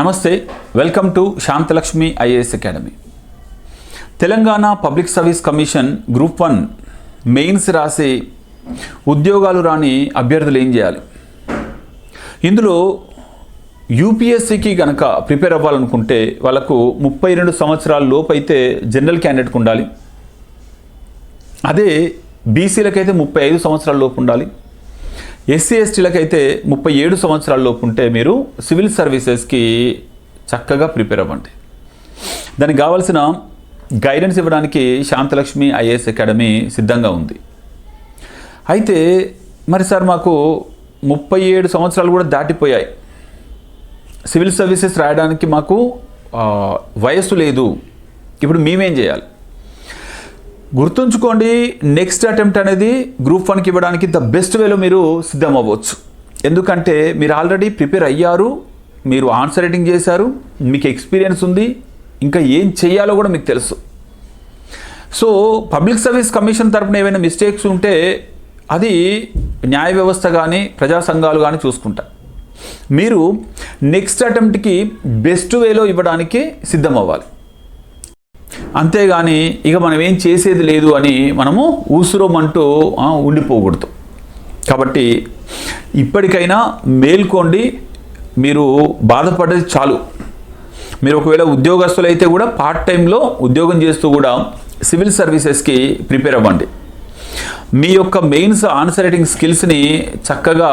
నమస్తే welcome to Shanthalakshmi IAS academy. Telangana public service commission group one mains రాసి ఉద్యోగాలు రాని అభ్యర్థులు ఏం చేయాలి? ఇందులో యూపీఎస్సికి కనుక ప్రిపేర్ అవ్వాలనుకుంటే వాళ్ళకు ముప్పై రెండు సంవత్సరాల లోపు అయితే జనరల్ క్యాండిడేట్కి ఉండాలి. అదే బీసీలకైతే ముప్పై ఐదు సంవత్సరాల లోపు ఉండాలి. ఎస్సీ ఎస్టీలకైతే ముప్పై ఏడు సంవత్సరాల్లోపు ఉంటే మీరు సివిల్ సర్వీసెస్కి చక్కగా ప్రిపేర్ అవ్వండి. దానికి కావాల్సిన గైడెన్స్ ఇవ్వడానికి శాంతలక్ష్మి ఐఏఎస్ అకాడమీ సిద్ధంగా ఉంది. అయితే మరి సార్ మాకు ముప్పై ఏడు సంవత్సరాలు కూడా దాటిపోయాయి. సివిల్ సర్వీసెస్ రాయడానికి మాకు వయస్సు లేదు. ఇప్పుడు మేమేం చేయాలి? గుర్తుంచుకోండి నెక్స్ట్ అటెంప్ట్ అనేది గ్రూప్ వన్కి ఇవ్వడానికి ద బెస్ట్ వేలో మీరు సిద్ధం అవ్వచ్చు ఎందుకంటే మీరు ఆల్రెడీ ప్రిపేర్ అయ్యారు మీరు ఆన్సర్ రైటింగ్ చేశారు మీకు ఎక్స్పీరియన్స్ ఉంది ఇంకా ఏం చేయాలో కూడా మీకు తెలుసు. సో పబ్లిక్ సర్వీస్ కమిషన్ తరపున ఏమైనా మిస్టేక్స్ ఉంటే అది న్యాయ వ్యవస్థ కానీ ప్రజా సంఘాలు కానీ చూసుకుంటా. మీరు నెక్స్ట్ అటెంప్ట్కి బెస్ట్ వేలో ఇవ్వడానికి సిద్ధం అవ్వాలి అంతేగాని ఇక మనం ఏం చేసేది లేదు అని మనము ఊసురోమంటూ ఉండిపోకూడదు. కాబట్టి ఇప్పటికైనా మేల్కోండి మీరు బాధపడేది చాలు. మీరు ఒకవేళ ఉద్యోగస్తులు అయితే కూడా పార్ట్ టైంలో ఉద్యోగం చేస్తూ కూడా సివిల్ సర్వీసెస్కి ప్రిపేర్ అవ్వండి. మీ యొక్క మెయిన్స్ ఆన్సర్ రైటింగ్ స్కిల్స్ని చక్కగా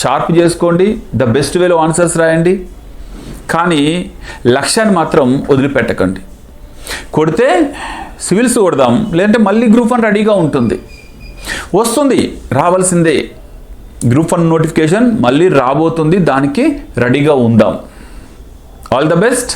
షార్ప్ చేసుకోండి ద బెస్ట్ వేలో ఆన్సర్స్ రాయండి. కానీ లక్ష్యాన్ని మాత్రం వదిలిపెట్టకండి. కొడితే సివిల్స్ కొడదాం లేదంటే మళ్ళీ గ్రూప్ వన్ రెడీగా ఉంటుంది. వస్తుంది రావాల్సిందే. గ్రూప్ వన్ నోటిఫికేషన్ మళ్ళీ రాబోతుంది దానికి రెడీగా ఉందాం. All the best